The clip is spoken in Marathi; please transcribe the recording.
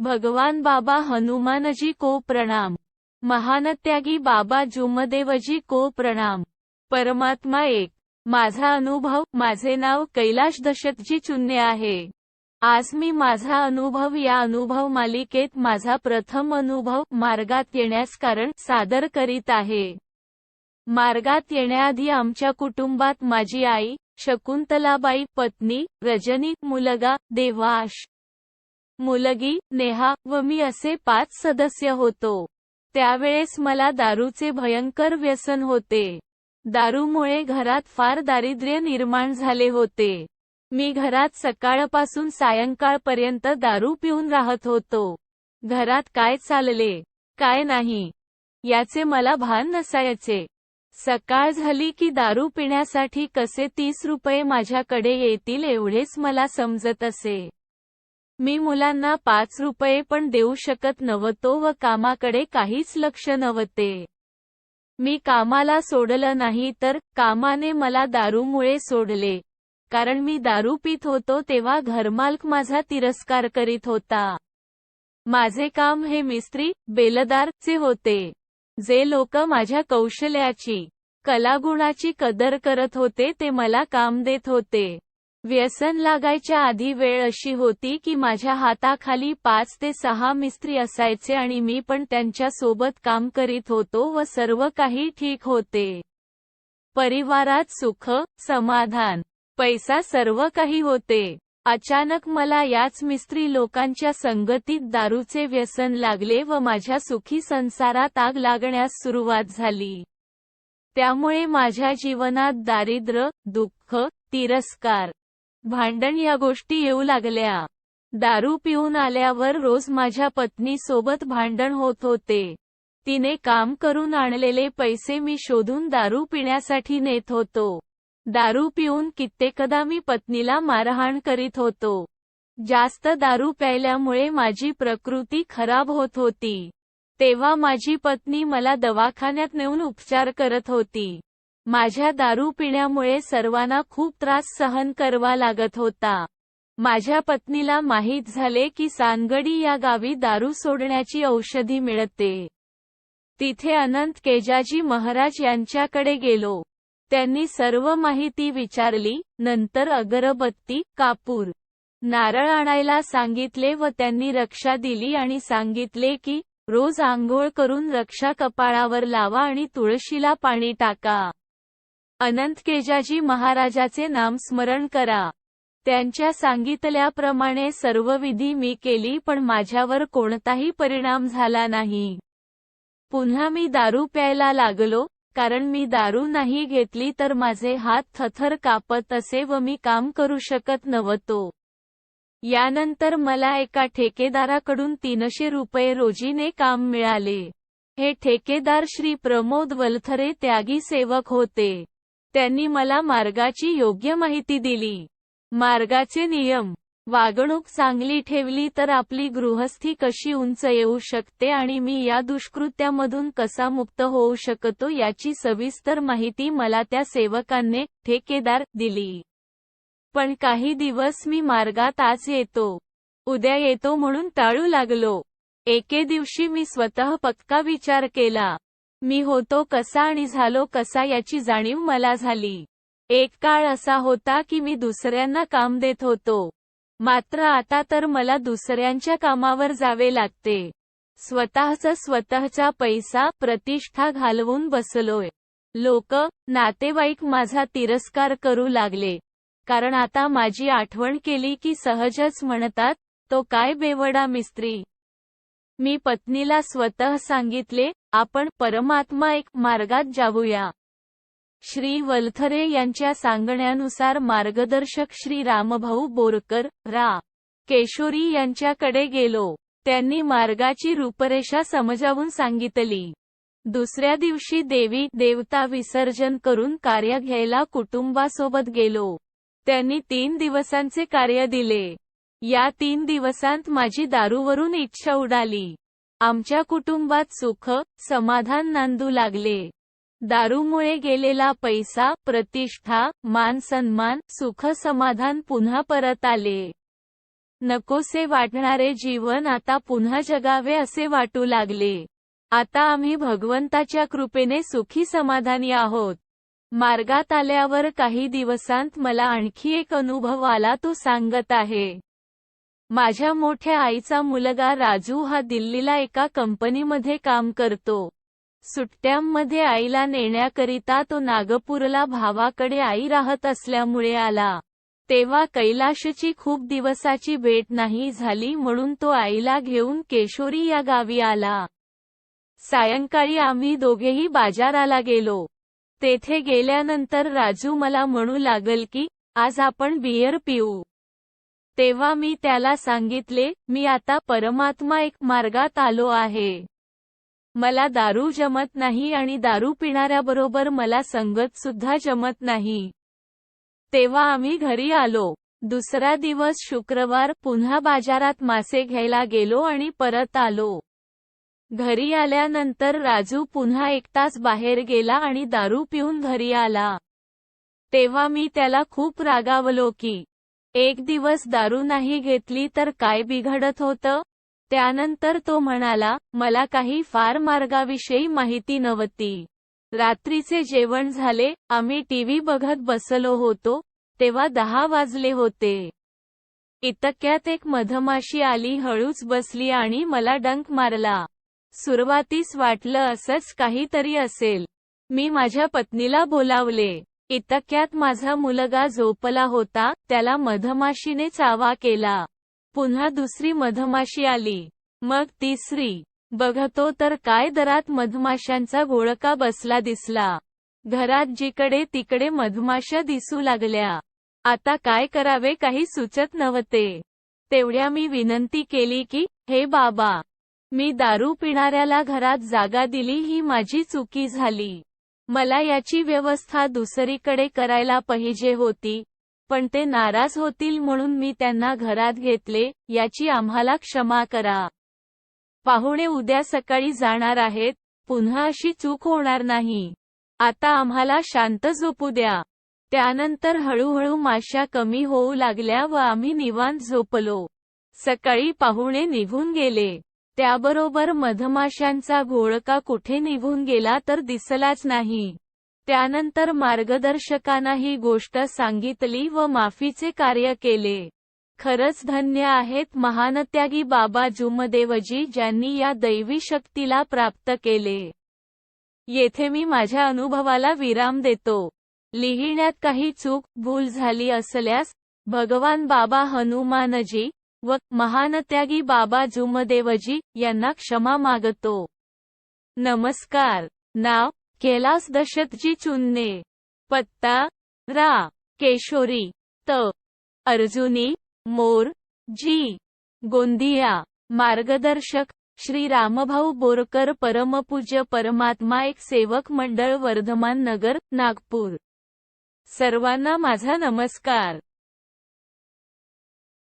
भगवान बाबा हनुमानजी को प्रणाम. महानत्यागी बाबा जुमदेवजी को प्रणाम. परमात्मा एक. माझा अनुभव माझे नाव कैलाश दशतजी चुन्ने आहे. आज मी माझा अनुभव या अनुभव मालिकेत माझा प्रथम अनुभव मार्गात येण्यास कारण सादर करीत आहे. मार्गात येण्याआधी आमच्या कुटुंबात माझी आई शकुंतलाबाई पत्नी रजनी मुलगा देवाश मुलगी नेहा व मी असे पाच सदस्य होतो. त्यावेळेस मला दारूचे भयंकर व्यसन होते. दारूमुळे घरात फार दारिद्र्य निर्माण झाले होते. मी घरात सकाळपासून सायंकाळपर्यंत दारू पिऊन राहत होतो. घरात काय चालले? काय नाही? याचे मला भान नसायचे. सकाळ झाली की दारू पिण्यासाठी कसे तीस रुपये माझ्याकडे येतील एवढेच मला समजत असे. मी मुलांना पाच रुपये पण देऊ शकत नव्हतो व कामाकडे काहीच लक्ष नव्हते. मी कामाला सोडलं नाही तर कामाने मला दारूमुळे सोडले. कारण मी दारू पित होतो तेव्हा घरमालक माझा तिरस्कार करीत होता. माझे काम हे मिस्त्री बेलदार चे होते. जे लोक माझ्या कौशल्याची कलागुणाची कदर करत होते ते मला काम देत होते. व्यसन लागायच्या आधी वेळ अशी होती की माझ्या हाताखाली पाच ते सहा मिस्त्री असायचे आणि मी पण त्यांच्यासोबत काम करीत होतो व सर्व काही ठीक होते. परिवारात सुख समाधान पैसा सर्व काही होते. अचानक मला याच मिस्त्री लोकांच्या संगतीत दारूचे व्यसन लागले व माझ्या सुखी संसारात आग लागण्यास सुरुवात झाली. त्यामुळे माझ्या जीवनात दारिद्र्य दुःख तिरस्कार भांडण या गोष्टी येऊ लागल्या. दारू पिऊन आल्यावर रोज माझ्या पत्नी सोबत भांडण होत होते. तिने काम करून आणलेले पैसे मी शोधून दारू पिण्यासाठी नेत होतो. दारू पिऊन कित्येकदा मी पत्नीला मारहाण करीत होतो. जास्त दारू प्यायल्यामुळे माझी प्रकृती खराब होत होती. तेव्हा माझी पत्नी मला दवाखान्यात नेऊन उपचार करत होती. माझ्या दारू पिण्यामुळे सर्वांना खूप त्रास सहन करवा लागत होता. माझ्या पत्नीला माहीत झाले की सानगडी या गावी दारू सोडण्याची औषधी मिळते. तिथे अनंत केजाजी महाराज यांच्याकडे गेलो. त्यांनी सर्व माहिती विचारली नंतर अगरबत्ती कापूर नारळ आणायला सांगितले व त्यांनी रक्षा दिली आणि सांगितले की रोज आंघोळ करून रक्षा कपाळावर लावा आणि तुळशीला पाणी टाका. अनंत केजाजी महाराजाचे नाम स्मरण करा. त्यांच्या सांगितल्याप्रमाणे सर्व विधी मी केली पण माझ्यावर कोणताही परिणाम झाला नाही. पुन्हा मी दारू प्यायला लागलो कारण मी दारू नाही घेतली तर माझे हात थथर कापत असे व मी काम करू शकत नव्हतो. यानंतर मला एका ठेकेदाराकडून तीनशे रुपये रोजीने काम मिळाले. हे ठेकेदार श्री प्रमोद वलथरे त्यागी सेवक होते. त्यांनी मला मार्गाची योग्य माहिती दिली. मार्गाचे नियम. वागणूक चांगली ठेवली तर आपली गृहस्थी कशी उंच येऊ शकते आणि मी या दुष्कृत्यामधून कसा मुक्त होऊ शकतो याची सविस्तर माहिती मला त्या सेवकांनी ठेकेदार दिली. पण काही दिवस मी मार्गात आज येतो. उद्या येतो म्हणून टाळू लागलो. एके दिवशी मी स्वतः पक्का विचार केला. मी होतो कसा आणि झालो कसा याची जाणीव मला झाली. एक काळ असा होता की मी दुसऱ्यांना काम देत होतो. मात्र आता तर मला दुसऱ्यांच्या कामावर जावे लागते. स्वतःचा स्वतःचा पैसा प्रतिष्ठा घालवून बसलोय. लोक नातेवाईक माझा तिरस्कार करू लागले. कारण आता माझी आठवण केली की सहजच म्हणतात तो काय बेवडा मिस्त्री. मी पत्नीला स्वतः सांगितले आपण परमात्मा एक मार्गात जाऊया. श्री वलथरे यांच्या सांगण्यानुसार मार्गदर्शक श्री रामभाऊ बोरकर रा. केशोरी यांच्याकडे गेलो. त्यांनी मार्गाची रूपरेषा समजावून सांगितली. दुसऱ्या दिवशी देवी देवता विसर्जन करून कार्य घ्यायला कुटुंबासोबत गेलो. त्यांनी तीन दिवसांचे कार्य दिले. या तीन दिवसांत माझी दारूवरून इच्छा उडाली. आमच्या कुटुंबात सुख समाधान नांदू लागले. दारूमुळे गेलेला पैसा प्रतिष्ठा मान सन्मान सुख समाधान पुन्हा परत आले. नकोसे वाटणारे जीवन आता पुन्हा जगावे असे वाटू लागले. आता आम्ही भगवंताच्या कृपेने सुखी समाधानी आहोत. मार्गात आल्यावर काही दिवसांत मला आणखी एक अनुभव आला तो सांगत आहे. माझ्या मोठ्या आईचा मुलगा राजू हा दिल्लीला एका कंपनीमध्ये काम करतो. सुट्ट्यांमध्ये आईला नेण्याकरिता तो नागपूरला भावाकडे आई राहत असल्यामुळे आला. तेव्हा कैलाशची खूप दिवसाची भेट नाही झाली म्हणून तो आईला घेऊन केशोरी या गावी आला. सायंकाळी आम्ही दोघेही बाजाराला गेलो. तेथे गेल्यानंतर राजू मला म्हणू लागल की आज आपण बियर पिऊ. तेव्हा मी त्याला सांगितले मी आता परमात्मा एक मार्गात आलो आहे. मला दारू जमत नाही आणि दारू पिणाऱ्याबरोबर मला संगत सुद्धा जमत नाही. तेव्हा आम्ही घरी आलो. दुसरा दिवस शुक्रवार पुन्हा बाजारात मासे घ्यायला गेलो आणि परत आलो. घरी आल्यानंतर राजू पुन्हा एक तास बाहेर गेला आणि दारू पिऊन घरी आला. तेव्हा मी त्याला खूप रागावलो की एक दिवस दारू नाही घेतली तर काय बिघडत होतं? त्यानंतर तो म्हणाला मला काही फार मार्गाविषयी माहिती नव्हती. रात्रीचे जेवण झाले आम्ही टीव्ही बघत बसलो होतो तेव्हा दहा वाजले होते. इतक्यात एक मधमाशी आली हळूच बसली आणि मला डंक मारला. सुरुवातीस वाटलं असंच काहीतरी असेल. मी माझ्या पत्नीला बोलावले. इतक्यात माझा मुलगा झोपला होता त्याला मधमाशीने चावा केला. पुन्हा दुसरी मधमाशी आली. मग तिसरी. बघतो तर काय दरात मधमाशांचा घोळका बसला दिसला. घरात जिकडे तिकडे मधमाशा दिसू लागल्या. आता काय करावे काही सुचत नव्हते. तेवढ्या मी विनंती केली की हे बाबा मी दारू पिणाऱ्याला घरात जागा दिली ही माझी चुकी झाली. मला याची व्यवस्था दुसरीकडे करायला पाहिजे होती पण ते नाराज होतील म्हणून मी त्यांना घरात घेतले याची आम्हाला क्षमा करा. पाहुणे उद्या सकाळी जाणार आहेत पुन्हा अशी चूक होणार नाही. आता आम्हाला शांत झोपू द्या. त्यानंतर हळूहळू माश्या कमी होऊ लागल्या व आम्ही निवांत झोपलो. सकाळी पाहुणे निघून गेले. त्याबरोबर मधमाशांचा घोळका कुठे निघून गेला तर दिसलाच नाही. त्यानंतर मार्गदर्शकांना ही गोष्ट सांगितली व माफीचे कार्य केले. खरंच धन्य आहेत महानत्यागी बाबा जुमदेवजी ज्यांनी या दैवी शक्तीला प्राप्त केले. येथे मी माझ्या अनुभवाला विराम देतो. लिहिण्यात काही चूक भूल झाली असल्यास भगवान बाबा हनुमानजी व महानत्यागी बाबा जुमदेवजी यांना क्षमा मागतो. नमस्कार. नाव कैलास दशतजी चुन्ने. पत्ता रा. केशोरी. त. अर्जुनी. मोर. जी. गोंदिया. मार्गदर्शक श्री रामभाऊ बोरकर परमपूज्य परमात्मा एक सेवक मंडळ वर्धमान नगर नागपूर. सर्वांना माझा नमस्कार.